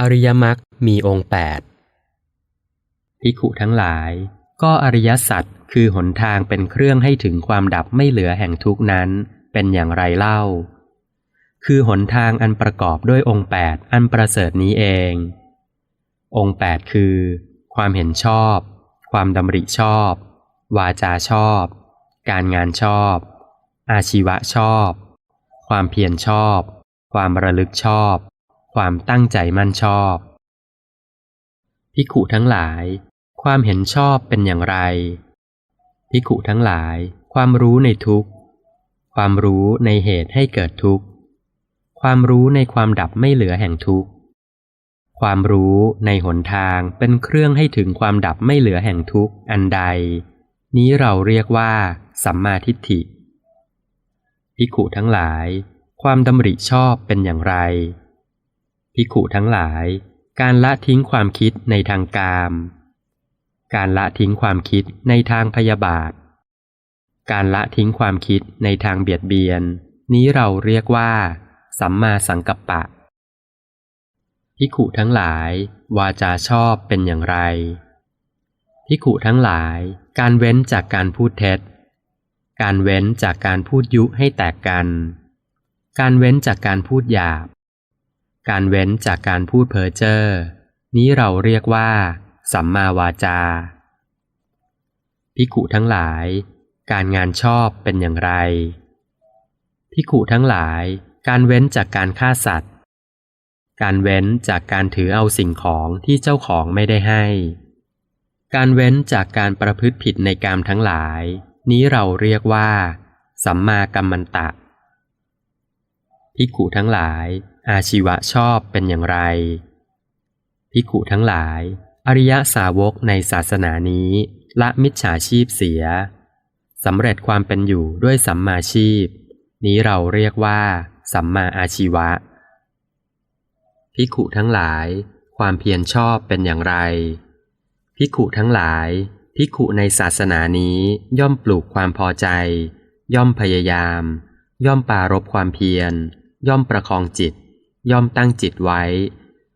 อริยมรรคมีองค์แปดภิกขุทั้งหลาย ก็อริยสัจคือหนทางเป็นเครื่องให้ถึงความดับไม่เหลือแห่งทุกนั้น เป็นอย่างไรเล่า คือหนทางอันประกอบด้วยองค์แปดอันประเสริฐนี้เอง องค์แปดคือ ความเห็นชอบ ความดำริชอบ วาจาชอบ การงานชอบ อาชีวะชอบ ความเพียรชอบ ความระลึกชอบ ความตั้งใจมั่นชอบ พิขุทั้งหลาย ความเห็นชอบเป็นอย่างไร พิขุทั้งหลาย ความรู้ในทุกข์ ความรู้ในเหตุให้เกิดทุกข์ ความรู้ในความดับไม่เหลือแห่งทุกข์ ความรู้ในหนทางเป็นเครื่องให้ถึงความดับไม่เหลือแห่งทุกข์อันใด นี้เราเรียกว่า สัมมาทิฏฐิพิขุทั้งหลาย ความดำริชอบเป็นอย่างไร พิขุทั้งหลาย การละทิ้งความคิดในทางกาม การละทิ้งความคิดในทางพยาบาท การละทิ้งความคิดในทางเบียดเบียน นี้เราเรียกว่า สัมมาสังกัปปะพิขุทั้งหลาย วาจาชอบเป็นอย่างไรพิขุทั้งหลาย การเว้นจากการพูดเท็จ การเว้นจากการพูดยุให้แตกกัน การเว้นจากการพูดหยาบ การเว้นจากการพูดเพ้อเจ้อ นี้เราเรียกว่า สัมมาวาจา พิขุทั้งหลาย การงานชอบเป็นอย่างไร พิขุทั้งหลาย การเว้นจากการฆ่าสัตว์ การเว้นจากการถือเอาสิ่งของที่เจ้าของไม่ได้ให้ การเว้นจากการประพฤติผิดในกามทั้งหลาย นี้เราเรียกว่า สัมมากัมมันตะพิขุทั้งหลาย อาชีวะชอบเป็นอย่างไร พิขุทั้งหลาย อริยสาวกในศาสนานี้ ละมิจฉาชีพเสียสำเร็จความเป็นอยู่ด้วยสัมมาชีพ นี้เราเรียกว่า สัมมาอาชีวะ พิขุทั้งหลาย ความเพียรชอบเป็นอย่างไร พิขุทั้งหลาย พิขุในศาสนานี้ย่อมปลูกความพอใจ ย่อมพยายาม ย่อมปารบความเพียร ย่อมประคองจิต ย่อมตั้งจิตไว้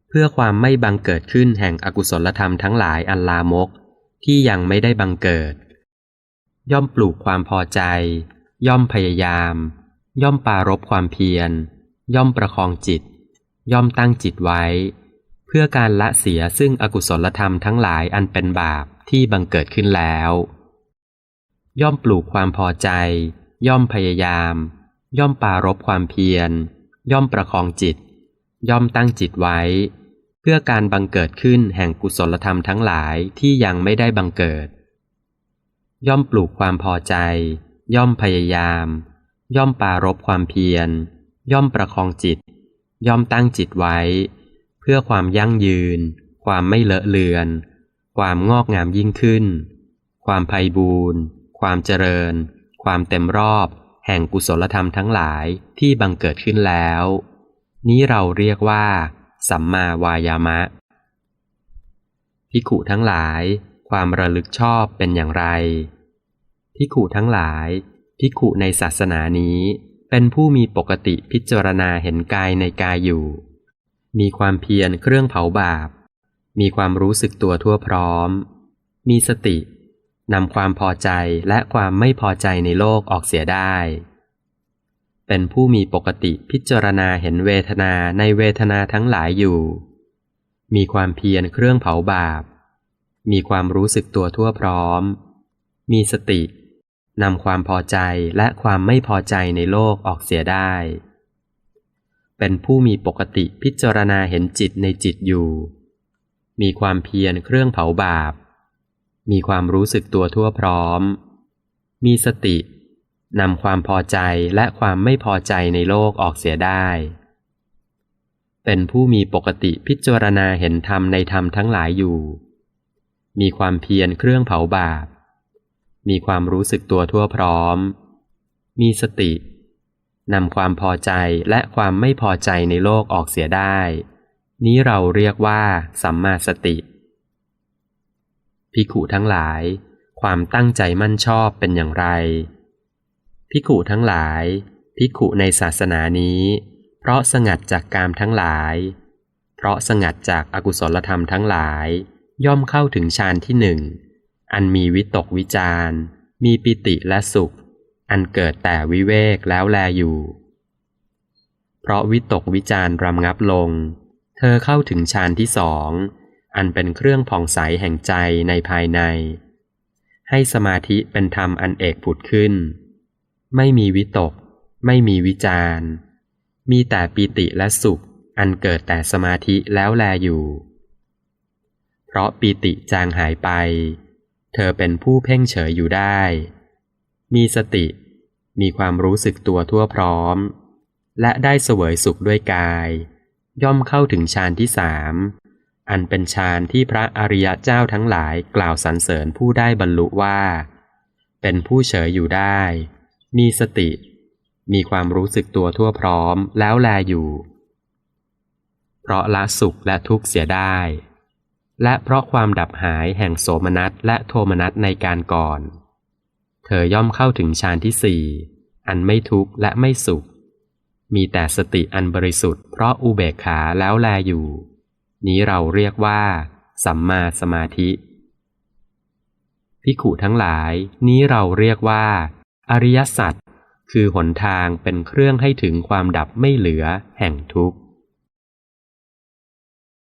เพื่อความไม่บังเกิดขึ้นแห่งอกุศลธรรมทั้งหลายอันลามก ที่ยังไม่ได้บังเกิด ย่อมปลูกความพอใจ ย่อมพยายาม ย่อมปารบความเพียร ย่อมประคองจิต ย่อมตั้งจิตไว้ เพื่อการละเสียซึ่งอกุศลธรรมทั้งหลายอันเป็นบาปที่บังเกิดขึ้นแล้ว ย่อมปลูกความพอใจ ย่อมพยายาม ย่อมปารบความเพียร ย่อมประคองจิต ย่อมตั้งจิตไว้ เพื่อการบังเกิดขึ้นแห่งกุศลธรรมทั้งหลายที่ยังไม่ได้บังเกิด ย่อมปลูกความพอใจ ย่อมพยายาม ย่อมปารบความเพียร ย่อมประคองจิต ย่อมตั้งจิตไว้ เพื่อความยั่งยืน ความไม่เลอะเลือน ความงอกงามยิ่งขึ้น ความไพ่บูรณ์ความเจริญ ความเต็มรอบ แห่งกุศลธรรมทั้งหลายที่บังเกิดขึ้นแล้ว นี้เราเรียกว่า สัมมาวายามะ พิขุทั้งหลาย ความระลึกชอบเป็นอย่างไร พิขุทั้งหลาย พิขุในศาสนานี้เป็นผู้มีปกติพิจารณาเห็นกายในกายอยู่ มีความเพียรเครื่องเผาบาป มีความรู้สึกตัวทั่วพร้อม มีสตินำความพอใจและความไม่พอใจในโลกออกเสียได้ เป็นผู้มีปกติพิจารณาเห็นเวทนาในเวทนาทั้งหลายอยู่ มีความเพียรเครื่องเผาบาป มีความรู้สึกตัวทั่วพร้อม มีสตินำความพอใจและความไม่พอใจในโลกออกเสียได้ เป็นผู้มีปกติพิจารณาเห็นจิตในจิตอยู่ มีความเพียรเครื่องเผาบาป มีความรู้สึกตัวทั่วพร้อม มีสติ นำความพอใจและความไม่พอใจในโลกออกเสียได้ เป็นผู้มีปกติพิจารณาเห็นธรรมในธรรมทั้งหลายอยู่ มีความเพียรเครื่องเผาบาป มีความรู้สึกตัวทั่วพร้อม มีสติ นำความพอใจและความไม่พอใจในโลกออกเสียได้ นี้เราเรียกว่า สัมมาสติพิขุทั้งหลาย ความตั้งใจมั่นชอบเป็นอย่างไร พิขุทั้งหลายพิขุในศาสนานี้ เพราะสงัดจากกามทั้งหลาย เพราะสงัดจากอากุศลธรรมทั้งหลาย ย่อมเข้าถึงฌานที่หนึ่ง อันมีวิตกวิจารมีปิติและสุข อันเกิดแต่วิเวกแล้วแลอยู่ เพราะวิตกวิจารรำงับลง เธอเข้าถึงฌานที่สอง อันเป็นเครื่องผ่องใสแห่งใจในภายใน ให้สมาธิเป็นธรรมอันเอกผุดขึ้น ไม่มีวิตก ไม่มีวิจารมีแต่ปิติและสุข อันเกิดแต่สมาธิแล้วแลอยู่ เพราะปีติจางหายไป เธอเป็นผู้เพ่งเฉยอยู่ได้ มีสติ มีความรู้สึกตัวทั่วพร้อม และได้เสวยสุขด้วยกาย ย่อมเข้าถึงฌานที่สามอันเป็นฌานที่พระอริยเจ้าทั้งหลายกล่าวสรรเสริญผู้ได้บรรลุว่า เป็นผู้เฉยอยู่ได้ มีสติ มีความรู้สึกตัวทั่วพร้อมแล้วแลอยู่ เพราะละสุขและทุกข์เสียได้ และเพราะความดับหายแห่งโสมนัสและโทมนัสในการก่อน เธอย่อมเข้าถึงฌานที่สี่อันไม่ทุกข์และไม่สุข มีแต่สติอันบริสุทธิ์เพราะอุเบกขาแล้วแลอยู่ นี้เราเรียกว่า สัมมาสมาธิพิขุทั้งหลายนี้เราเรียกว่า อริยสัจคือหนทางเป็นเครื่องให้ถึงความดับไม่เหลือแห่งทุกข์